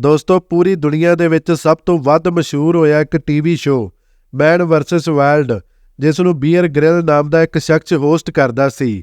ਦੋਸਤੋ, ਪੂਰੀ ਦੁਨੀਆ ਦੇ ਵਿੱਚ ਸਭ ਤੋਂ ਵੱਧ ਮਸ਼ਹੂਰ ਹੋਇਆ ਇੱਕ TV show man versus wild ਜਿਸ ਨੂੰ ਬੀਅਰ ਗ੍ਰਿਲ ਨਾਮ ਦਾ ਇੱਕ ਸ਼ਖਸ ਹੋਸਟ ਕਰਦਾ ਸੀ।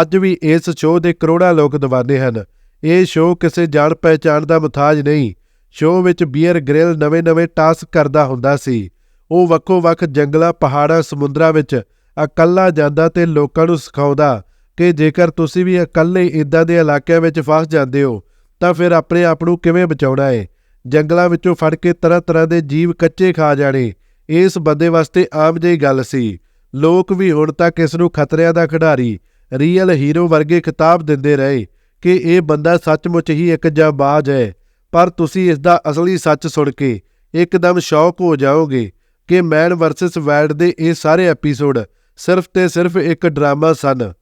ਅੱਜ ਵੀ ਇਸ ਸ਼ੋਅ ਦੇ ਕਰੋੜਾਂ ਲੋਕ دیਵਾਨੇ ਹਨ। ਇਹ ਸ਼ੋਅ ਕਿਸੇ ਜਾਣ ਪਹਿਚਾਣ ਦਾ ਮੁਤਾਜ ਨਹੀਂ ਸ਼ੋਅ ਵਿੱਚ ਬੀਅਰ ਗ੍ਰਿਲ ਨਵੇਂ-ਨਵੇਂ ਟਾਸਕ ਕਰਦਾ ਹੁੰਦਾ ਸੀ। ਉਹ ਵੱਖੋ-ਵੱਖ ਜੰਗਲਾਂ, ਪਹਾੜਾਂ, ਸਮੁੰਦਰਾਂ ਵਿੱਚ ਇਕੱਲਾ ਜਾਂਦਾ ਤੇ ਲੋਕਾਂ ਨੂੰ ਸਿਖਾਉਂਦਾ ਕਿ ਜੇਕਰ ਤੁਸੀਂ ਵੀ ਇਕੱਲੇ ਇਦਾਂ ਦੇ ਇਲਾਕਿਆਂ ਵਿੱਚ ਫਸ ਜਾਂਦੇ ਹੋ ਤਾਂ ਫਿਰ ਆਪਣੇ ਆਪ ਨੂੰ ਕਿਵੇਂ ਬਚਾਉਣਾ ਹੈ ਜੰਗਲਾਂ ਵਿੱਚੋਂ ਫੜ ਕੇ ਤਰ੍ਹਾਂ-ਤਰ੍ਹਾਂ ਦੇ ਜੀਵ ਕੱਚੇ ਖਾ ਜਾਣੇ, ਇਸ ਬੰਦੇ ਵਾਸਤੇ ਆਮ ਜਿਹੀ ਗੱਲ ਸੀ। ਲੋਕ ਵੀ ਹੁਣ ਤੱਕ ਇਸ ਨੂੰ ਖਤਰਿਆਂ ਦਾ ਖਿਡਾਰੀ ਰੀਅਲ ਹੀਰੋ ਵਰਗੇ ਖਿਤਾਬ ਦਿੰਦੇ ਰਹੇ ਕਿ ਇਹ ਬੰਦਾ ਸੱਚਮੁੱਚ ਹੀ ਇੱਕ ਜਾਂਬਾਜ਼ ਹੈ। ਪਰ ਤੁਸੀਂ ਇਸ ਦਾ ਅਸਲੀ ਸੱਚ ਸੁਣ ਕੇ ਇੱਕਦਮ ਸ਼ੌਕ ਹੋ ਜਾਓਗੇ ਕਿ ਮੈਨ ਵਰਸਸ ਵੈਲਡ ਦੇ ਇਹ ਸਾਰੇ ਐਪੀਸੋਡ ਸਿਰਫ ਤੇ ਸਿਰਫ ਇੱਕ ਡਰਾਮਾ ਸਨ।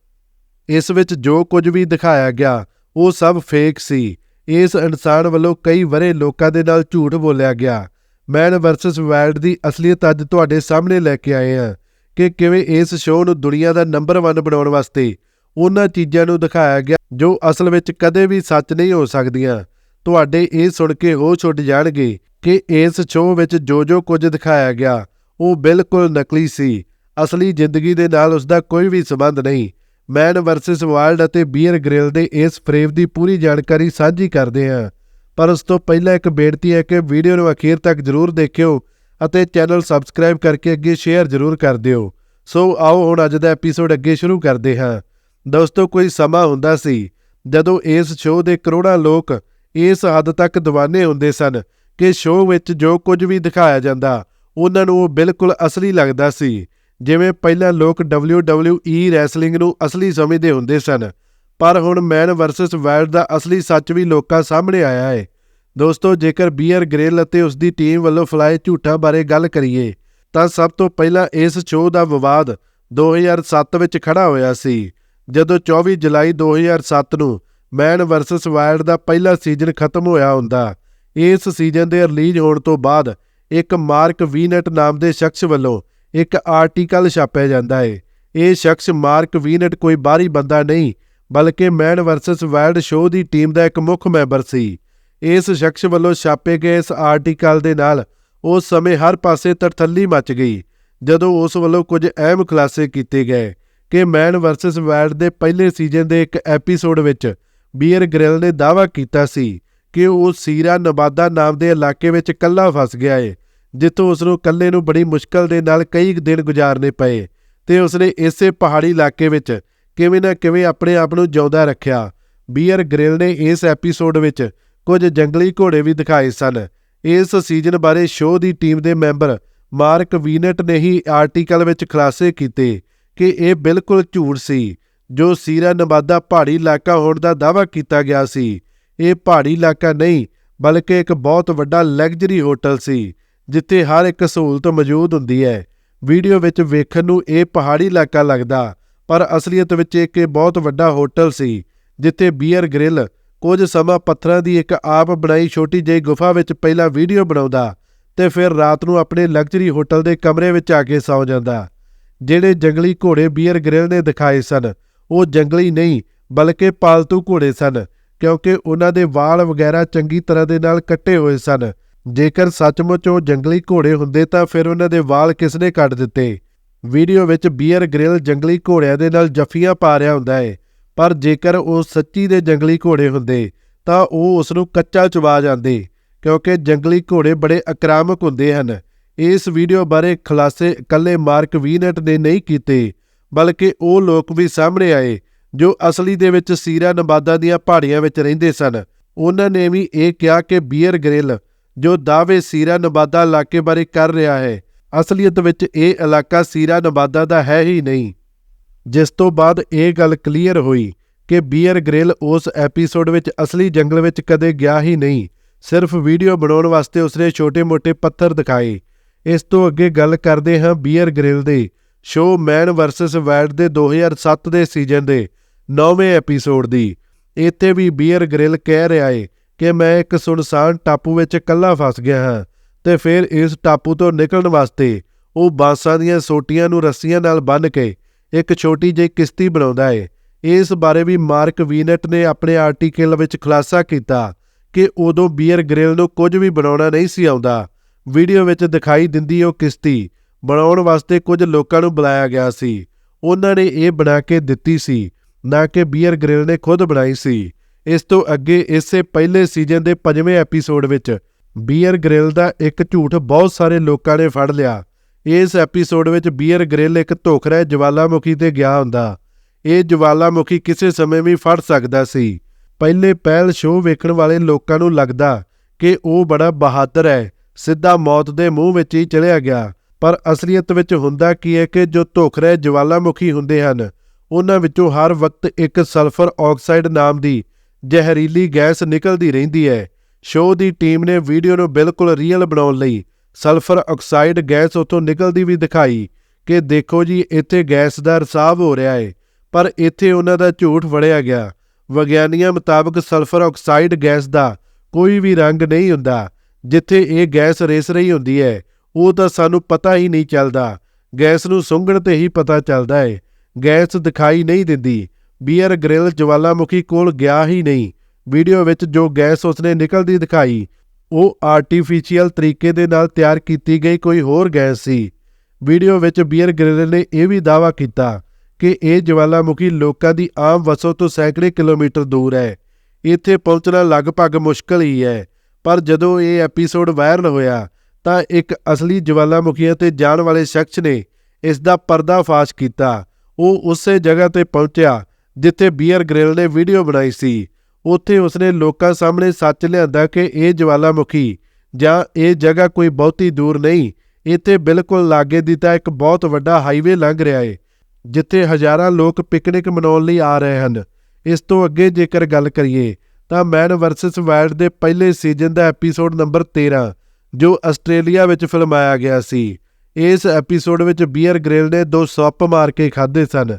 ਇਸ ਵਿੱਚ ਜੋ ਕੁਝ ਵੀ ਦਿਖਾਇਆ ਗਿਆ, ਉਹ ਸਭ ਫੇਕ ਸੀ। ਇਸ ਇਨਸਾਨ ਵੱਲੋਂ ਕਈ ਵਰੇ ਲੋਕਾਂ ਦੇ ਨਾਲ ਝੂਠ ਬੋਲਿਆ ਗਿਆ। ਮੈਨ ਵਰਸਸ ਵਾਈਲਡ ਦੀ ਅਸਲੀਅਤ ਅੱਜ ਤੁਹਾਡੇ ਸਾਹਮਣੇ ਲੈ ਕੇ ਆਏ ਹਾਂ ਕਿ ਕਿਵੇਂ ਇਸ ਸ਼ੋਅ ਨੂੰ ਦੁਨੀਆ ਦਾ ਨੰਬਰ 1 ਬਣਾਉਣ ਵਾਸਤੇ ਉਹਨਾਂ ਚੀਜ਼ਾਂ ਨੂੰ ਦਿਖਾਇਆ ਗਿਆ ਜੋ ਅਸਲ ਵਿੱਚ ਕਦੇ ਵੀ ਸੱਚ ਨਹੀਂ ਹੋ ਸਕਦੀਆਂ। ਤੁਹਾਡੇ ਇਹ ਸੁਣ ਕੇ ਉਹ ਛੁੱਟ ਜਾਣਗੇ ਕਿ ਇਸ ਸ਼ੋਅ ਵਿੱਚ ਜੋ ਜੋ ਕੁਝ ਦਿਖਾਇਆ ਗਿਆ, ਉਹ ਬਿਲਕੁਲ ਨਕਲੀ ਸੀ। ਅਸਲੀ ਜ਼ਿੰਦਗੀ ਦੇ ਨਾਲ ਉਸ ਦਾ ਕੋਈ ਵੀ ਸੰਬੰਧ ਨਹੀਂ। ਮੈਨ ਵਰਸਸ ਵਾਈਲਡ ਅਤੇ ਬੀਅਰ ਗ੍ਰਿਲ ਦੇ ਇਸ ਫਰੇਮ ਦੀ ਪੂਰੀ ਜਾਣਕਾਰੀ ਸਾਂਝੀ ਕਰਦੇ ਹਾਂ। ਪਰ ਉਸ ਤੋਂ ਪਹਿਲਾਂ ਇੱਕ ਬੇਨਤੀ ਹੈ ਕਿ ਵੀਡੀਓ ਨੂੰ ਅਖੀਰ ਤੱਕ ਜ਼ਰੂਰ ਦੇਖਿਓ ਅਤੇ ਚੈਨਲ ਸਬਸਕ੍ਰਾਈਬ ਕਰਕੇ ਅੱਗੇ ਸ਼ੇਅਰ ਜ਼ਰੂਰ ਕਰ ਦਿਓ। ਸੋ ਆਓ ਹੁਣ ਅੱਜ ਦਾ ਐਪੀਸੋਡ ਅੱਗੇ ਸ਼ੁਰੂ ਕਰਦੇ ਹਾਂ। ਦੋਸਤੋ, ਕੋਈ ਸਮਾਂ ਹੁੰਦਾ ਸੀ ਜਦੋਂ ਇਸ ਸ਼ੋਅ ਦੇ ਕਰੋੜਾਂ ਲੋਕ ਇਸ ਹੱਦ ਤੱਕ دیਵਾਨੇ ਹੁੰਦੇ ਸਨ ਕਿ ਸ਼ੋਅ ਵਿੱਚ ਜੋ ਕੁਝ ਵੀ ਦਿਖਾਇਆ ਜਾਂਦਾ, ਉਹਨਾਂ ਨੂੰ ਉਹ ਬਿਲਕੁਲ ਅਸਲੀ ਲੱਗਦਾ ਸੀ। ਜਿਵੇਂ ਪਹਿਲਾਂ ਲੋਕ WWE ਰੈਸਲਿੰਗ ਨੂੰ ਅਸਲੀ ਸਮਝਦੇ ਹੁੰਦੇ ਸਨ, ਪਰ ਹੁਣ ਮੈਨ ਵਰਸਸ ਵਾਈਲਡ ਦਾ ਅਸਲੀ ਸੱਚ ਵੀ ਲੋਕਾਂ ਸਾਹਮਣੇ ਆਇਆ ਹੈ। ਦੋਸਤੋ, ਜੇਕਰ ਬੀਅਰ ਗ੍ਰਿਲ ਅਤੇ ਉਸ ਦੀ ਟੀਮ ਵੱਲੋਂ ਫਲਾਏ ਝੂਠਾਂ ਬਾਰੇ ਗੱਲ ਕਰੀਏ, ਤਾਂ ਸਭ ਤੋਂ ਪਹਿਲਾਂ ਇਸ ਸ਼ੋਅ ਦਾ ਵਿਵਾਦ 2007 ਵਿੱਚ ਖੜਾ ਹੋਇਆ ਸੀ, ਜਦੋਂ 24 ਜੁਲਾਈ 2007 ਨੂੰ ਮੈਨ ਵਰਸਸ ਵਾਈਲਡ ਦਾ ਪਹਿਲਾ ਸੀਜ਼ਨ ਖਤਮ ਹੋਇਆ ਹੁੰਦਾ। ਇਸ ਸੀਜ਼ਨ ਦੇ ਰਿਲੀਜ਼ ਹੋਣ ਤੋਂ ਬਾਅਦ ਇੱਕ ਮਾਰਕ ਵੀਨਟ ਨਾਮ ਦੇ ਸ਼ਖਸ ਵੱਲੋਂ ਇੱਕ ਆਰਟੀਕਲ ਛਾਪਿਆ ਜਾਂਦਾ ਹੈ ਇਹ ਸ਼ਖਸ ਮਾਰਕ ਵੀਨਟ ਕੋਈ ਬਾਹਰੀ ਬੰਦਾ ਨਹੀਂ, ਬਲਕਿ ਮੈਨ ਵਰਸਸ ਵਾਈਲਡ ਸ਼ੋਅ ਦੀ ਟੀਮ ਦਾ ਇੱਕ ਮੁੱਖ ਮੈਂਬਰ ਸੀ। ਇਸ ਸ਼ਖਸ ਵੱਲੋਂ ਛਾਪੇ ਗਏ ਇਸ ਆਰਟੀਕਲ ਦੇ ਨਾਲ ਉਸ ਸਮੇਂ ਹਰ ਪਾਸੇ ਤਰਥੱਲੀ ਮਚ ਗਈ, ਜਦੋਂ ਉਸ ਵੱਲੋਂ ਕੁਝ ਅਹਿਮ ਖੁਲਾਸੇ ਕੀਤੇ ਗਏ ਕਿ ਮੈਨ ਵਰਸਸ ਵਾਈਲਡ ਦੇ ਪਹਿਲੇ ਸੀਜ਼ਨ ਦੇ ਇੱਕ ਐਪੀਸੋਡ ਵਿੱਚ ਬੀਅਰ ਗ੍ਰਿਲ ਨੇ ਦਾਅਵਾ ਕੀਤਾ ਸੀ ਕਿ ਉਹ ਸੀਰਾ ਨਵਾਦਾ ਨਾਮ ਦੇ ਇਲਾਕੇ ਵਿੱਚ ਇਕੱਲਾ ਫਸ ਗਿਆ ਹੈ ਜਿੱਥੋਂ ਉਸ ਨੂੰ ਇਕੱਲੇ ਨੂੰ ਬੜੀ ਮੁਸ਼ਕਲ ਦੇ ਨਾਲ ਕਈ ਦਿਨ ਗੁਜ਼ਾਰਨੇ ਪਏ ਤੇ ਉਸਨੇ ਇਸੇ ਪਹਾੜੀ ਇਲਾਕੇ ਵਿੱਚ ਕਿਵੇਂ ਨਾ ਕਿਵੇਂ ਆਪਣੇ ਆਪ ਨੂੰ ਜਿਉਂਦਾ ਰੱਖਿਆ। ਬੀਅਰ ਗ੍ਰਿਲ ਨੇ ਇਸ ਐਪੀਸੋਡ ਵਿੱਚ ਕੁਝ ਜੰਗਲੀ ਘੋੜੇ ਵੀ ਦਿਖਾਏ ਸਨ। ਇਸ ਸੀਜ਼ਨ ਬਾਰੇ ਸ਼ੋਅ ਦੀ ਟੀਮ ਦੇ ਮੈਂਬਰ ਮਾਰਕ ਵੀਨਟ ਨੇ ਹੀ ਆਰਟੀਕਲ ਵਿੱਚ ਖੁਲਾਸੇ ਕੀਤੇ ਕਿ ਇਹ ਬਿਲਕੁਲ ਝੂਠ ਸੀ, ਜੋ ਸੀਰਾ ਨਵਾਦਾ ਪਹਾੜੀ ਇਲਾਕਾ ਹੋਣ ਦਾ ਦਾਅਵਾ ਕੀਤਾ ਗਿਆ ਸੀ। ਇਹ ਪਹਾੜੀ ਇਲਾਕਾ ਨਹੀਂ, ਬਲਕਿ ਇੱਕ ਬਹੁਤ ਵੱਡਾ ਲਗਜ਼ਰੀ ਹੋਟਲ ਸੀ ਜਿੱਥੇ ਹਰ ਇੱਕ ਸਹੂਲਤ ਮੌਜੂਦ ਹੁੰਦੀ ਹੈ। ਵੀਡੀਓ ਵਿੱਚ ਵੇਖਣ ਨੂੰ ਇਹ ਪਹਾੜੀ ਇਲਾਕਾ ਲੱਗਦਾ, ਪਰ ਅਸਲੀਅਤ ਵਿੱਚ ਇੱਕ ਇਹ ਬਹੁਤ ਵੱਡਾ ਹੋਟਲ ਸੀ, ਜਿੱਥੇ ਬੀਅਰ ਗ੍ਰਿਲ ਕੁਝ ਸਮਾਂ ਪੱਥਰਾਂ ਦੀ ਇੱਕ ਆਪ ਬਣਾਈ ਛੋਟੀ ਜਿਹੀ ਗੁਫਾ ਵਿੱਚ ਪਹਿਲਾਂ ਵੀਡੀਓ ਬਣਾਉਂਦਾ ਤੇ ਫਿਰ ਰਾਤ ਨੂੰ ਆਪਣੇ ਲਗਜ਼ਰੀ ਹੋਟਲ ਦੇ ਕਮਰੇ ਵਿੱਚ ਆ ਕੇ ਸੌਂ ਜਾਂਦਾ। ਜਿਹੜੇ ਜੰਗਲੀ ਘੋੜੇ ਬੀਅਰ ਗ੍ਰਿਲ ਨੇ ਦਿਖਾਏ ਸਨ, ਉਹ ਜੰਗਲੀ ਨਹੀਂ, ਬਲਕਿ ਪਾਲਤੂ ਘੋੜੇ ਸਨ, ਕਿਉਂਕਿ ਉਹਨਾਂ ਦੇ ਵਾਲ ਵਗੈਰਾ ਚੰਗੀ ਤਰ੍ਹਾਂ ਦੇ ਨਾਲ ਕੱਟੇ ਹੋਏ ਸਨ। ਜੇਕਰ ਸੱਚਮੁੱਚ ਉਹ ਜੰਗਲੀ ਘੋੜੇ ਹੁੰਦੇ ਤਾਂ ਫਿਰ ਉਹਨਾਂ ਦੇ ਵਾਲ ਕਿਸਨੇ ਕੱਟ ਦਿੱਤੇ? ਵੀਡੀਓ ਵਿੱਚ ਬੀਅਰ ਗ੍ਰਿਲ ਜੰਗਲੀ ਘੋੜਿਆਂ ਦੇ ਨਾਲ ਜੱਫੀਆਂ ਪਾ ਰਿਹਾ ਹੁੰਦਾ ਹੈ, ਪਰ ਜੇਕਰ ਉਹ ਸੱਚੀ ਦੇ ਜੰਗਲੀ ਘੋੜੇ ਹੁੰਦੇ, ਤਾਂ ਉਹ ਉਸ ਨੂੰ ਕੱਚਾ ਚਬਾ ਜਾਂਦੇ, ਕਿਉਂਕਿ ਜੰਗਲੀ ਘੋੜੇ ਬੜੇ ਆਕਰਾਮਕ ਹੁੰਦੇ ਹਨ। ਇਸ ਵੀਡੀਓ ਬਾਰੇ ਖੁਲਾਸੇ ਇਕੱਲੇ ਮਾਰਕ ਵੀਨਟ ਨੇ ਨਹੀਂ ਕੀਤੇ, ਬਲਕਿ ਉਹ ਲੋਕ ਵੀ ਸਾਹਮਣੇ ਆਏ, ਜੋ ਅਸਲੀ ਦੇ ਵਿੱਚ ਸੀਰਾ ਨਵਾਦਾ ਦੀਆਂ ਪਹਾੜੀਆਂ ਵਿੱਚ ਰਹਿੰਦੇ ਸਨ। ਉਹਨਾਂ ਨੇ ਵੀ ਇਹ ਕਿਹਾ ਕਿ ਬੀਅਰ ਗ੍ਰਿਲ ਜੋ ਦਾਅਵੇ ਸੀਰਾ ਨਬਾਦਾ ਇਲਾਕੇ ਬਾਰੇ ਕਰ ਰਿਹਾ ਹੈ, ਅਸਲੀਅਤ ਵਿੱਚ ਇਹ ਇਲਾਕਾ ਸੀਰਾ ਨਬਾਦਾ ਦਾ ਹੈ ਹੀ ਨਹੀਂ। ਜਿਸ ਤੋਂ ਬਾਅਦ ਇਹ ਗੱਲ ਕਲੀਅਰ ਹੋਈ ਕਿ ਬੀਅਰ ਗ੍ਰਿਲ ਉਸ ਐਪੀਸੋਡ ਵਿੱਚ ਅਸਲੀ ਜੰਗਲ ਵਿੱਚ ਕਦੇ ਗਿਆ ਹੀ ਨਹੀਂ, ਸਿਰਫ ਵੀਡੀਓ ਬਣਾਉਣ ਵਾਸਤੇ ਉਸਨੇ ਛੋਟੇ-ਮੋਟੇ ਪੱਥਰ ਦਿਖਾਏ। ਇਸ ਤੋਂ ਅੱਗੇ ਗੱਲ ਕਰਦੇ ਹਾਂ ਬੀਅਰ ਗ੍ਰਿਲ ਦੇ ਸ਼ੋਅ ਮੈਨ ਵਰਸਸ ਵਾਈਲਡ ਦੇ 2007 ਦੇ ਸੀਜ਼ਨ ਦੇ 9ਵੇਂ ਐਪੀਸੋਡ ਦੀ। ਇੱਥੇ ਵੀ ਬੀਅਰ ਗ੍ਰਿਲ ਕਹਿ ਰਿਹਾ ਏ ਕਿ ਮੈਂ ਇੱਕ ਸੁਨਸਾਨ ਟਾਪੂ ਵਿੱਚ ਇਕੱਲਾ ਫਸ ਗਿਆ ਹਾਂ ਤੇ ਫਿਰ ਇਸ ਟਾਪੂ ਤੋਂ ਨਿਕਲਣ ਵਾਸਤੇ ਉਹ ਬਾਂਸਾਂ ਦੀਆਂ ਸੋਟੀਆਂ ਨੂੰ ਰੱਸੀਆਂ ਨਾਲ ਬੰਨ੍ਹ ਕੇ ਇੱਕ ਛੋਟੀ ਜਿਹੀ ਕਿਸ਼ਤੀ ਬਣਾਉਂਦਾ ਏ। ਇਸ ਬਾਰੇ ਵੀ ਮਾਰਕ ਵੀਨਟ ਨੇ ਆਪਣੇ ਆਰਟੀਕਲ ਵਿੱਚ ਖੁਲਾਸਾ ਕੀਤਾ ਕਿ ਉਦੋਂ ਬੀਅਰ ਗ੍ਰਿਲ ਨੂੰ ਕੁਝ ਵੀ ਬਣਾਉਣਾ ਨਹੀਂ ਸੀ ਆਉਂਦਾ। ਵੀਡੀਓ ਵਿੱਚ ਦਿਖਾਈ ਦਿੰਦੀ ਉਹ ਕਿਸ਼ਤੀ ਬਣਾਉਣ ਵਾਸਤੇ ਕੁਝ ਲੋਕਾਂ ਨੂੰ ਬੁਲਾਇਆ ਗਿਆ ਸੀ। ਉਹਨਾਂ ਨੇ ਇਹ ਬਣਾ ਕੇ ਦਿੱਤੀ ਸੀ, ਨਾ ਕਿ ਬੀਅਰ ਗ੍ਰਿਲ ਨੇ ਖੁਦ ਬਣਾਈ ਸੀ। ਇਸ ਤੋਂ ਅੱਗੇ ਇਸੇ ਪਹਿਲੇ ਸੀਜ਼ਨ ਦੇ ਪੰਜਵੇਂ ਐਪੀਸੋਡ ਵਿੱਚ ਬੀਅਰ ਗ੍ਰਿਲ ਦਾ ਇੱਕ ਝੂਠ ਬਹੁਤ ਸਾਰੇ ਲੋਕਾਂ ਨੇ ਫੜ ਲਿਆ। ਇਸ ਐਪੀਸੋਡ ਵਿੱਚ ਬੀਅਰ ਗ੍ਰਿਲ ਇੱਕ ਧੋਖਰਾ ਜਵਾਲਾਮੁਖੀ ਤੇ ਗਿਆ ਹੁੰਦਾ। ਇਹ ਜਵਾਲਾਮੁਖੀ ਕਿਸੇ ਸਮੇਂ ਵੀ ਫੜ ਸਕਦਾ ਸੀ। ਪਹਿਲੇ ਪਹਿਲ ਸ਼ੋਅ ਵੇਖਣ ਵਾਲੇ ਲੋਕਾਂ ਨੂੰ ਲੱਗਦਾ ਕਿ ਉਹ ਬੜਾ ਬਹਾਦਰ ਹੈ। ਸਿੱਧਾ ਮੌਤ ਦੇ ਮੂੰਹ ਵਿੱਚ ਹੀ ਚਲਿਆ ਗਿਆ। ਪਰ ਅਸਲੀਅਤ ਵਿੱਚ ਹੁੰਦਾ ਕੀ ਹੈ ਕਿ ਜੋ ਧੋਖਰੇ ਜਵਾਲਾਮੁਖੀ ਹੁੰਦੇ ਹਨ, ਉਹਨਾਂ ਵਿੱਚੋਂ ਹਰ ਵਕਤ ਇੱਕ ਸਲਫਰ ਆਕਸਾਈਡ ਨਾਮ ਦੀ ਜ਼ਹਿਰੀਲੀ ਗੈਸ ਨਿਕਲਦੀ ਰਹਿੰਦੀ ਹੈ। ਸ਼ੋਅ ਦੀ ਟੀਮ ਨੇ ਵੀਡੀਓ ਨੂੰ ਬਿਲਕੁਲ ਰੀਅਲ ਬਣਾਉਣ ਲਈ ਸਲਫਰ ਆਕਸਾਈਡ ਗੈਸ ਉੱਥੋਂ ਨਿਕਲਦੀ ਵੀ ਦਿਖਾਈ ਕਿ ਦੇਖੋ ਜੀ, ਇੱਥੇ ਗੈਸ ਦਾ ਰਸਾਵ ਹੋ ਰਿਹਾ ਹੈ ਪਰ ਇੱਥੇ ਉਹਨਾਂ ਦਾ ਝੂਠ ਵੜਿਆ ਗਿਆ। ਵਿਗਿਆਨੀਆਂ ਮੁਤਾਬਕ ਸਲਫਰ ਆਕਸਾਈਡ ਗੈਸ ਦਾ ਕੋਈ ਵੀ ਰੰਗ ਨਹੀਂ ਹੁੰਦਾ। ਜਿੱਥੇ ਇਹ ਗੈਸ ਰੇਸ ਰਹੀ ਹੁੰਦੀ ਹੈ, ਉਹ ਤਾਂ ਸਾਨੂੰ ਪਤਾ ਹੀ ਨਹੀਂ ਚੱਲਦਾ। ਗੈਸ ਨੂੰ ਸੁੰਘਣ ਤੇ ਹੀ ਪਤਾ ਚੱਲਦਾ ਹੈ ਗੈਸ ਦਿਖਾਈ ਨਹੀਂ ਦਿੰਦੀ। ਬੀਅਰ ਗ੍ਰਿਲ ਜਵਾਲਾਮੁਖੀ ਕੋਲ ਗਿਆ ਹੀ ਨਹੀਂ। ਵੀਡੀਓ ਵਿੱਚ ਜੋ ਗੈਸ ਉਸਨੇ ਨਿਕਲਦੀ ਦਿਖਾਈ, ਉਹ ਆਰਟੀਫੀਸ਼ੀਅਲ ਤਰੀਕੇ ਦੇ ਨਾਲ ਤਿਆਰ ਕੀਤੀ ਗਈ ਕੋਈ ਹੋਰ ਗੈਸ ਸੀ। ਵੀਡੀਓ ਵਿੱਚ ਬੀਅਰ ਗ੍ਰਿਲ ਨੇ ਇਹ ਵੀ ਦਾਅਵਾ ਕੀਤਾ ਕਿ ਇਹ ਜਵਾਲਾਮੁਖੀ ਲੋਕਾਂ ਦੀ ਆਮ ਵਸੋਂ ਤੋਂ ਸੈਂਕੜੇ ਕਿਲੋਮੀਟਰ ਦੂਰ ਹੈ। ਇੱਥੇ ਪਹੁੰਚਣਾ ਲਗਭਗ ਮੁਸ਼ਕਲ ਹੀ ਹੈ, ਪਰ ਜਦੋਂ ਇਹ ਐਪੀਸੋਡ ਵਾਇਰਲ ਹੋਇਆ, ਤਾਂ ਇੱਕ ਅਸਲੀ ਜਵਾਲਾਮੁਖੀ ਤੇ ਜਾਣ ਵਾਲੇ ਸ਼ਖਸ ਨੇ ਇਸ ਦਾ ਪਰਦਾਫਾਸ਼ ਕੀਤਾ। ਉਹ ਉਸੇ ਜਗ੍ਹਾ ਤੇ ਪਹੁੰਚਿਆ ਜਿੱਥੇ ਬੀਅਰ ਗ੍ਰਿਲ ਨੇ ਵੀਡੀਓ ਬਣਾਈ ਸੀ। ਉੱਥੇ ਉਸਨੇ ਲੋਕਾਂ ਸਾਹਮਣੇ ਸੱਚ ਲਿਆਂਦਾ ਕਿ ਇਹ ਜਵਾਲਾਮੁਖੀ ਜਾਂ ਇਹ ਜਗ੍ਹਾ ਕੋਈ ਬਹੁਤੀ ਦੂਰ ਨਹੀਂ, ਇੱਥੇ ਬਿਲਕੁਲ ਲਾਗੇ ਦੀ ਤਾਂ ਇੱਕ ਬਹੁਤ ਵੱਡਾ ਹਾਈਵੇ ਲੰਘ ਰਿਹਾ ਹੈ ਜਿੱਥੇ ਹਜ਼ਾਰਾਂ ਲੋਕ ਪਿਕਨਿਕ ਮਨਾਉਣ ਲਈ ਆ ਰਹੇ ਹਨ। ਇਸ ਤੋਂ ਅੱਗੇ ਜੇਕਰ ਗੱਲ ਕਰੀਏ, ਤਾਂ ਮੈਨ ਵਰਸਸ ਵਾਈਲਡ ਦੇ ਪਹਿਲੇ ਸੀਜ਼ਨ ਦਾ ਐਪੀਸੋਡ ਨੰਬਰ 13 ਜੋ ਆਸਟ੍ਰੇਲੀਆ ਵਿੱਚ ਫਿਲਮਾਇਆ ਗਿਆ ਸੀ, ਇਸ ਐਪੀਸੋਡ ਵਿੱਚ ਬੀਅਰ ਗ੍ਰਿਲ ਨੇ ਦੋ ਸੱਪ ਮਾਰ ਕੇ ਖਾਦੇ ਸਨ।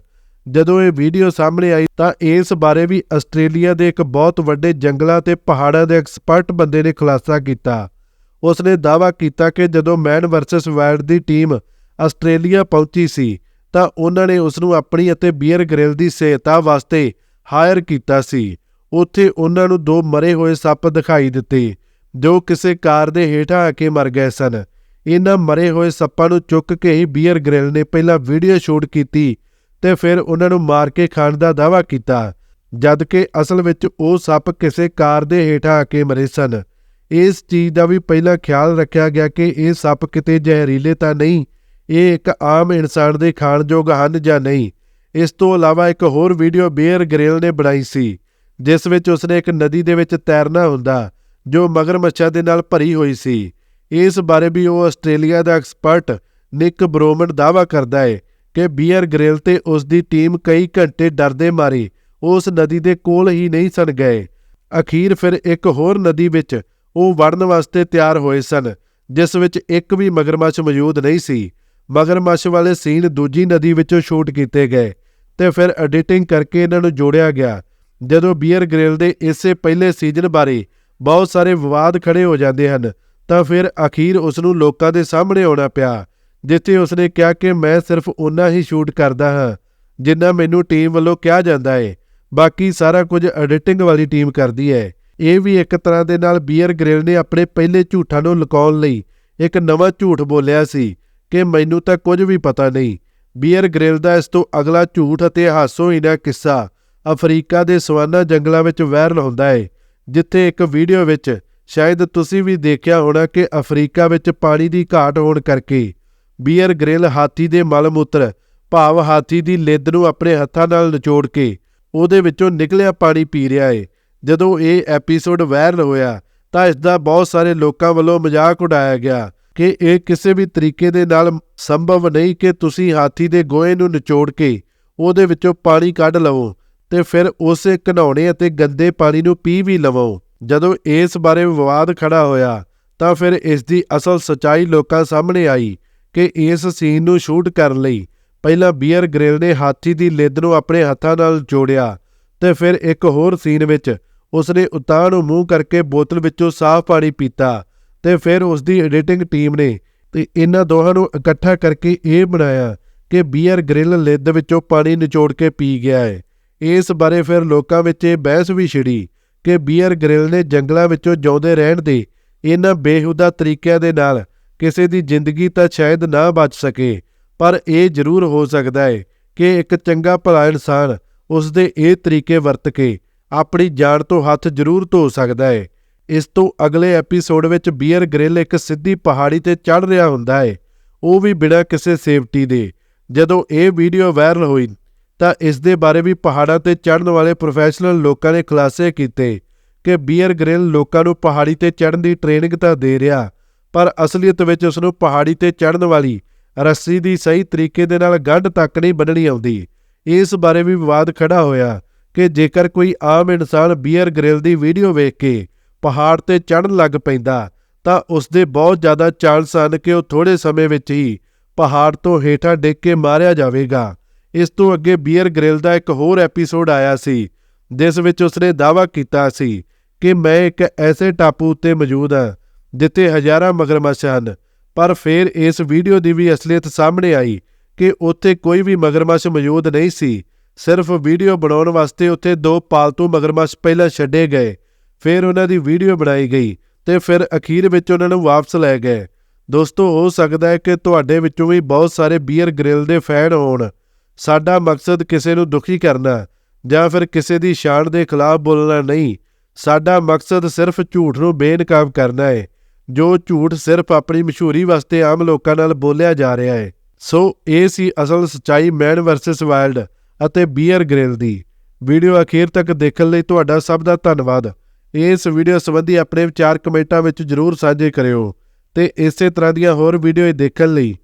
ਜਦੋਂ ਇਹ ਵੀਡੀਓ ਸਾਹਮਣੇ ਆਈ ਤਾਂ ਇਸ ਬਾਰੇ ਵੀ ਆਸਟ੍ਰੇਲੀਆ ਦੇ ਇੱਕ ਬਹੁਤ ਵੱਡੇ ਜੰਗਲਾਂ ਤੇ ਪਹਾੜਾਂ ਦੇ ਐਕਸਪਰਟ ਬੰਦੇ ਨੇ ਖੁਲਾਸਾ ਕੀਤਾ। ਉਸਨੇ ਦਾਅਵਾ ਕੀਤਾ ਕਿ ਜਦੋਂ ਮੈਨ ਵਰਸਸ ਵਾਈਲਡ ਦੀ ਟੀਮ ਆਸਟ੍ਰੇਲੀਆ ਪਹੁੰਚੀ ਸੀ, ਤਾਂ ਉਹਨਾਂ ਨੇ ਉਸ ਨੂੰ ਆਪਣੀ ਅਤੇ ਬੀਅਰ ਗ੍ਰਿਲ ਦੀ ਸਹਾਇਤਾ ਵਾਸਤੇ ਹਾਇਰ ਕੀਤਾ ਸੀ। ਉੱਥੇ ਉਹਨਾਂ ਨੂੰ ਦੋ ਮਰੇ ਹੋਏ ਸੱਪ ਦਿਖਾਈ ਦਿੱਤੇ, ਜੋ ਕਿਸੇ ਕਾਰ ਦੇ ਹੇਠਾਂ ਆ ਕੇ ਮਰ ਗਏ ਸਨ। ਇਹਨਾਂ ਮਰੇ ਹੋਏ ਸੱਪਾਂ ਨੂੰ ਚੁੱਕ ਕੇ ਹੀ ਬੀਅਰ ਗ੍ਰਿਲ ਨੇ ਪਹਿਲਾਂ ਵੀਡੀਓ ਸ਼ੂਟ ਕੀਤੀ ਤੇ ਫਿਰ ਉਹਨਾਂ ਨੂੰ ਮਾਰ ਕੇ ਖਾਣ ਦਾ ਦਾਅਵਾ ਕੀਤਾ, ਜਦ ਕਿ ਅਸਲ ਵਿੱਚ ਉਹ ਸੱਪ ਕਿਸੇ ਕਾਰ ਦੇ ਹੇਠਾਂ ਆ ਕੇ ਮਰੇ ਸਨ। ਇਸ ਚੀਜ਼ ਦਾ ਵੀ ਪਹਿਲਾਂ ਖਿਆਲ ਰੱਖਿਆ ਗਿਆ ਕਿ ਇਹ ਸੱਪ ਕਿਤੇ ਜ਼ਹਿਰੀਲੇ ਤਾਂ ਨਹੀਂ, ਇਹ ਇੱਕ ਆਮ ਇਨਸਾਨ ਦੇ ਖਾਣਯੋਗ ਹਨ ਜਾਂ ਨਹੀਂ। ਇਸ ਤੋਂ ਇਲਾਵਾ ਇੱਕ ਹੋਰ ਵੀਡੀਓ ਬੀਅਰ ਗ੍ਰਿਲ ਨੇ ਬਣਾਈ ਸੀ, ਜਿਸ ਵਿੱਚ ਉਸਨੇ ਇੱਕ ਨਦੀ ਦੇ ਵਿੱਚ ਤੈਰਨਾ ਹੁੰਦਾ, ਜੋ ਮਗਰਮੱਛਾਂ ਦੇ ਨਾਲ ਭਰੀ ਹੋਈ ਸੀ। ਇਸ ਬਾਰੇ ਵੀ ਉਹ ਆਸਟ੍ਰੇਲੀਆ ਦਾ ਐਕਸਪਰਟ ਨਿਕ ਬਰੋਮਨ ਦਾਅਵਾ ਕਰਦਾ ਹੈ ਕਿ ਬੀਅਰ ਗ੍ਰਿਲ ਤੇ ਉਸ ਦੀ ਟੀਮ ਕਈ ਘੰਟੇ ਡਰਦੇ ਮਾਰੇ, ਉਸ ਨਦੀ ਦੇ ਕੋਲ ਹੀ ਨਹੀਂ ਸਨ ਗਏ। ਅਖੀਰ ਫਿਰ ਇੱਕ ਹੋਰ ਨਦੀ ਵਿੱਚ ਉਹ ਵੜਨ ਵਾਸਤੇ ਤਿਆਰ ਹੋਏ ਸਨ, ਜਿਸ ਵਿੱਚ ਇੱਕ ਵੀ ਮਗਰਮੱਛ ਮੌਜੂਦ ਨਹੀਂ ਸੀ। ਮਗਰਮੱਛ ਵਾਲੇ ਸੀਨ ਦੂਜੀ ਨਦੀ ਵਿੱਚੋਂ ਸ਼ੂਟ ਕੀਤੇ ਗਏ ਤੇ ਫਿਰ ਐਡੀਟਿੰਗ ਕਰਕੇ ਇਹਨਾਂ ਨੂੰ ਜੋੜਿਆ ਗਿਆ, ਜਦੋਂ ਬੀਅਰ ਗ੍ਰਿਲ ਦੇ ਇਸੇ ਪਹਿਲੇ ਸੀਜ਼ਨ ਬਾਰੇ ਬਹੁਤ ਸਾਰੇ ਵਿਵਾਦ ਖੜੇ ਹੋ ਜਾਂਦੇ ਹਨ, ਤਾਂ ਫਿਰ ਅਖੀਰ ਉਸ ਨੂੰ ਲੋਕਾਂ ਦੇ ਸਾਹਮਣੇ ਆਉਣਾ ਪਿਆ। ਜਿੱਥੇ ਉਸਨੇ ਕਿਹਾ ਕਿ ਮੈਂ ਸਿਰਫ ਉਨਾ ਹੀ ਸ਼ੂਟ ਕਰਦਾ ਹਾਂ, ਜਿੰਨਾ ਮੈਨੂੰ ਟੀਮ ਵੱਲੋਂ ਕਿਹਾ ਜਾਂਦਾ ਹੈ ਬਾਕੀ ਸਾਰਾ ਕੁਝ ਐਡੀਟਿੰਗ ਵਾਲੀ ਟੀਮ ਕਰਦੀ ਹੈ ਇਹ ਵੀ ਇੱਕ ਤਰ੍ਹਾਂ ਦੇ ਨਾਲ ਬੀਅਰ ਗ੍ਰਿਲ ਨੇ ਆਪਣੇ ਪਹਿਲੇ ਝੂਠਾਂ ਨੂੰ ਲੁਕਾਉਣ ਲਈ ਇੱਕ ਨਵਾਂ ਝੂਠ ਬੋਲਿਆ ਸੀ ਕਿ ਮੈਨੂੰ ਤਾਂ ਕੁਝ ਵੀ ਪਤਾ ਨਹੀਂ। ਬੀਅਰ ਗ੍ਰਿਲ ਦਾ ਇਸ ਤੋਂ ਅਗਲਾ ਝੂਠ ਅਤੇ ਹਾਸੋਹੀਣਾ ਕਿੱਸਾ ਅਫਰੀਕਾ ਦੇ ਸਵਾਨਾ ਜੰਗਲਾਂ ਵਿੱਚ ਵਾਇਰਲ ਹੁੰਦਾ ਹੈ ਜਿੱਥੇ ਇੱਕ ਵੀਡੀਓ ਵਿੱਚ ਸ਼ਾਇਦ ਤੁਸੀਂ ਵੀ ਦੇਖਿਆ ਹੋਣਾ ਕਿ ਅਫਰੀਕਾ ਵਿੱਚ ਪਾਣੀ ਦੀ ਘਾਟ ਹੋਣ ਕਰਕੇ ਬੀਅਰ ਗ੍ਰਿਲ ਹਾਥੀ ਦੇ ਮਲ ਮੂਤਰ, ਭਾਵ ਹਾਥੀ ਦੀ ਲਿੱਦ ਨੂੰ ਆਪਣੇ ਹੱਥਾਂ ਨਾਲ ਨਿਚੋੜ ਕੇ ਉਹਦੇ ਵਿੱਚੋਂ ਨਿਕਲਿਆ ਪਾਣੀ ਪੀ ਰਿਹਾ ਏ। ਜਦੋਂ ਇਹ ਐਪੀਸੋਡ ਵਾਇਰਲ ਹੋਇਆ ਤਾਂ ਇਸ ਦਾ ਬਹੁਤ ਸਾਰੇ ਲੋਕਾਂ ਵੱਲੋਂ ਮਜ਼ਾਕ ਉਡਾਇਆ ਗਿਆ ਕਿ ਇਹ ਕਿਸੇ ਵੀ ਤਰੀਕੇ ਦੇ ਨਾਲ ਸੰਭਵ ਨਹੀਂ ਕਿ ਤੁਸੀਂ ਹਾਥੀ ਦੇ ਗੋਹੇ ਨੂੰ ਨਿਚੋੜ ਕੇ ਉਹਦੇ ਵਿੱਚੋਂ ਪਾਣੀ ਕੱਢ ਲਵੋ ਤੇ ਫਿਰ ਉਸੇ ਘਨੌਣੇ ਅਤੇ ਗੰਦੇ ਪਾਣੀ ਨੂੰ ਪੀ ਵੀ ਲਵੋ। ਜਦੋਂ ਇਸ ਬਾਰੇ ਵਿਵਾਦ ਖੜਾ ਹੋਇਆ ਤਾਂ ਫਿਰ ਇਸ ਦੀ ਅਸਲ ਸਚਾਈ ਲੋਕਾਂ ਸਾਹਮਣੇ ਆਈ ਕਿ ਇਸ ਸੀਨ ਨੂੰ ਸ਼ੂਟ ਕਰਨ ਲਈ ਪਹਿਲਾਂ ਬੀਅਰ ਗ੍ਰਿਲ ਨੇ ਹਾਥੀ ਦੀ ਲਿੱਦ ਨੂੰ ਆਪਣੇ ਹੱਥਾਂ ਨਾਲ ਜੋੜਿਆ ਤੇ ਫਿਰ ਇੱਕ ਹੋਰ ਸੀਨ ਵਿੱਚ ਉਸਨੇ ਉਤਾਂਹ ਨੂੰ ਮੂੰਹ ਕਰਕੇ ਬੋਤਲ ਵਿੱਚੋਂ ਸਾਫ਼ ਪਾਣੀ ਪੀਤਾ ਤੇ ਫਿਰ ਉਸ ਦੀ ਐਡੀਟਿੰਗ ਟੀਮ ਨੇ ਤੇ ਇਹਨਾਂ ਦੋਹਾਂ ਨੂੰ ਇਕੱਠਾ ਕਰਕੇ ਇਹ ਬਣਾਇਆ ਕਿ ਬੀਅਰ ਗ੍ਰਿਲ ਲਿੱਦ ਵਿੱਚੋਂ ਪਾਣੀ ਨਿਚੋੜ ਕੇ ਪੀ ਗਿਆ ਹੈ। ਇਸ ਬਾਰੇ ਫਿਰ ਲੋਕਾਂ ਵਿੱਚ ਇਹ ਬਹਿਸ ਵੀ ਛਿੜੀ ਕਿ ਬੀਅਰ ਗ੍ਰਿਲ ਨੇ ਜੰਗਲਾਂ ਵਿੱਚੋਂ ਜਿਉਂਦੇ ਰਹਿਣ ਦੇ ਇਹਨਾਂ ਬੇਹੁਦਾ ਤਰੀਕਿਆਂ ਦੇ ਨਾਲ ਕਿਸੇ ਦੀ ਜ਼ਿੰਦਗੀ ਤਾਂ ਸ਼ਾਇਦ ਨਾ ਬਚ ਸਕੇ, ਪਰ ਇਹ ਜ਼ਰੂਰ ਹੋ ਸਕਦਾ ਹੈ ਕਿ ਇੱਕ ਚੰਗਾ ਭਲਾ ਇਨਸਾਨ ਉਸ ਦੇ ਇਹ ਤਰੀਕੇ ਵਰਤ ਕੇ ਆਪਣੀ ਜਾਨ ਤੋਂ ਹੱਥ ਜ਼ਰੂਰ ਧੋ ਸਕਦਾ ਹੈ ਇਸ ਤੋਂ ਅਗਲੇ ਐਪੀਸੋਡ ਵਿੱਚ ਬੀਅਰ ਗ੍ਰਿਲ ਇੱਕ ਸਿੱਧੀ ਪਹਾੜੀ ਤੇ ਚੜ ਰਿਹਾ ਹੁੰਦਾ ਹੈ ਉਹ ਵੀ ਬਿਨਾਂ ਕਿਸੇ ਸੇਫਟੀ ਦੇ। ਜਦੋਂ ਇਹ ਵੀਡੀਓ ਵਾਇਰਲ ਹੋਈ, ਤਾਂ ਇਸ ਦੇ ਬਾਰੇ ਵੀ ਪਹਾੜਾਂ ਤੇ ਚੜ੍ਹਨ ਵਾਲੇ ਪ੍ਰੋਫੈਸ਼ਨਲ ਲੋਕਾਂ ਨੇ ਖੁਲਾਸੇ ਕੀਤੇ ਕਿ ਬੀਅਰ ਗ੍ਰਿਲ ਲੋਕਾਂ ਨੂੰ ਪਹਾੜੀ ਤੇ ਚੜ੍ਹਨ ਦੀ ਟ੍ਰੇਨਿੰਗ ਤਾਂ ਦੇ ਰਿਹਾ ਪਰ ਅਸਲੀਅਤ ਵਿੱਚ ਉਸ ਨੂੰ ਪਹਾੜੀ ਤੇ ਚੜ੍ਹਨ ਵਾਲੀ ਰੱਸੀ ਦੀ ਸਹੀ ਤਰੀਕੇ ਦੇ ਨਾਲ ਗੰਢ ਤੱਕ ਨਹੀਂ ਬੰਨਣੀ ਆਉਂਦੀ। ਇਸ ਬਾਰੇ ਵੀ ਵਿਵਾਦ ਖੜਾ ਹੋਇਆ ਕਿ ਜੇਕਰ ਕੋਈ ਆਮ ਇਨਸਾਨ ਬੀਅਰ ਗ੍ਰਿਲ ਦੀ ਵੀਡੀਓ ਵੇਖ ਕੇ ਪਹਾੜ ਤੇ ਚੜ੍ਹਨ ਲੱਗ ਪੈਂਦਾ, ਤਾਂ ਉਸ ਦੇ ਬਹੁਤ ਜ਼ਿਆਦਾ ਚਾਂਸ ਹਨ ਕਿ ਉਹ ਥੋੜੇ ਸਮੇਂ ਵਿੱਚ ਹੀ ਪਹਾੜ ਤੋਂ ਹੇਠਾਂ ਡਿੱਗ ਕੇ ਮਾਰਿਆ ਜਾਵੇਗਾ। ਇਸ ਤੋਂ ਅੱਗੇ ਬੀਅਰ ਗ੍ਰਿਲ ਦਾ ਇੱਕ ਹੋਰ ਐਪੀਸੋਡ ਆਇਆ ਸੀ, ਜਿਸ ਵਿੱਚ ਉਸਨੇ ਦਾਅਵਾ ਕੀਤਾ ਸੀ ਕਿ ਮੈਂ ਇੱਕ ਐਸੇ ਟਾਪੂ ਉੱਤੇ ਮੌਜੂਦ ਹਾਂ ਜਿੱਥੇ ਹਜ਼ਾਰਾਂ ਮਗਰਮੱਛ ਹਨ। ਪਰ ਫਿਰ ਇਸ ਵੀਡੀਓ ਦੀ ਵੀ ਅਸਲੀਅਤ ਸਾਹਮਣੇ ਆਈ ਕਿ ਉੱਥੇ ਕੋਈ ਵੀ ਮਗਰਮੱਛ ਮੌਜੂਦ ਨਹੀਂ ਸੀ। ਸਿਰਫ ਵੀਡੀਓ ਬਣਾਉਣ ਵਾਸਤੇ ਉੱਥੇ ਦੋ ਪਾਲਤੂ ਮਗਰਮੱਛ ਪਹਿਲਾਂ ਛੱਡੇ ਗਏ। ਫਿਰ ਉਹਨਾਂ ਦੀ ਵੀਡੀਓ ਬਣਾਈ ਗਈ ਤੇ ਫਿਰ ਅਖੀਰ ਵਿੱਚ ਉਹਨਾਂ ਨੂੰ ਵਾਪਸ ਲੈ ਗਏ। ਦੋਸਤੋ, ਹੋ ਸਕਦਾ ਹੈ ਕਿ ਤੁਹਾਡੇ ਵਿੱਚੋਂ ਵੀ ਬਹੁਤ ਸਾਰੇ ਬੀਅਰ ਗ੍ਰਿਲ ਦੇ ਫੈਨ ਹੋਣ। ਸਾਡਾ ਮਕਸਦ ਕਿਸੇ ਨੂੰ ਦੁਖੀ ਕਰਨਾ ਜਾਂ ਫਿਰ ਕਿਸੇ ਦੀ ਸ਼ਾਨ ਦੇ ਖਿਲਾਫ ਬੋਲਣਾ ਨਹੀਂ। ਸਾਡਾ ਮਕਸਦ ਸਿਰਫ ਝੂਠ ਨੂੰ ਬੇਨਕਾਬ ਕਰਨਾ ਹੈ। ਜੋ ਝੂਠ ਸਿਰਫ ਆਪਣੀ ਮਸ਼ਹੂਰੀ ਵਾਸਤੇ ਆਮ ਲੋਕਾਂ ਨਾਲ ਬੋਲਿਆ ਜਾ ਰਿਹਾ ਹੈ। ਸੋ, ਇਹ ਸੀ ਅਸਲ ਸਚਾਈ ਮੈਨ ਵਰਸਸ ਵਾਈਲਡ ਅਤੇ ਬੀਅਰ ਗ੍ਰਿਲ ਦੀ। ਵੀਡੀਓ ਅਖੀਰ ਤੱਕ ਦੇਖਣ ਲਈ ਤੁਹਾਡਾ ਸਭ ਦਾ ਧੰਨਵਾਦ। ਇਸ ਵੀਡੀਓ ਸੰਬੰਧੀ ਆਪਣੇ ਵਿਚਾਰ ਕਮੈਂਟਾਂ ਵਿੱਚ ਜਰੂਰ ਸਾਂਝੇ ਕਰਿਓ ਤੇ ਇਸੇ ਤਰ੍ਹਾਂ ਦੀਆਂ ਹੋਰ ਵੀਡੀਓ ਦੇਖਣ ਲਈ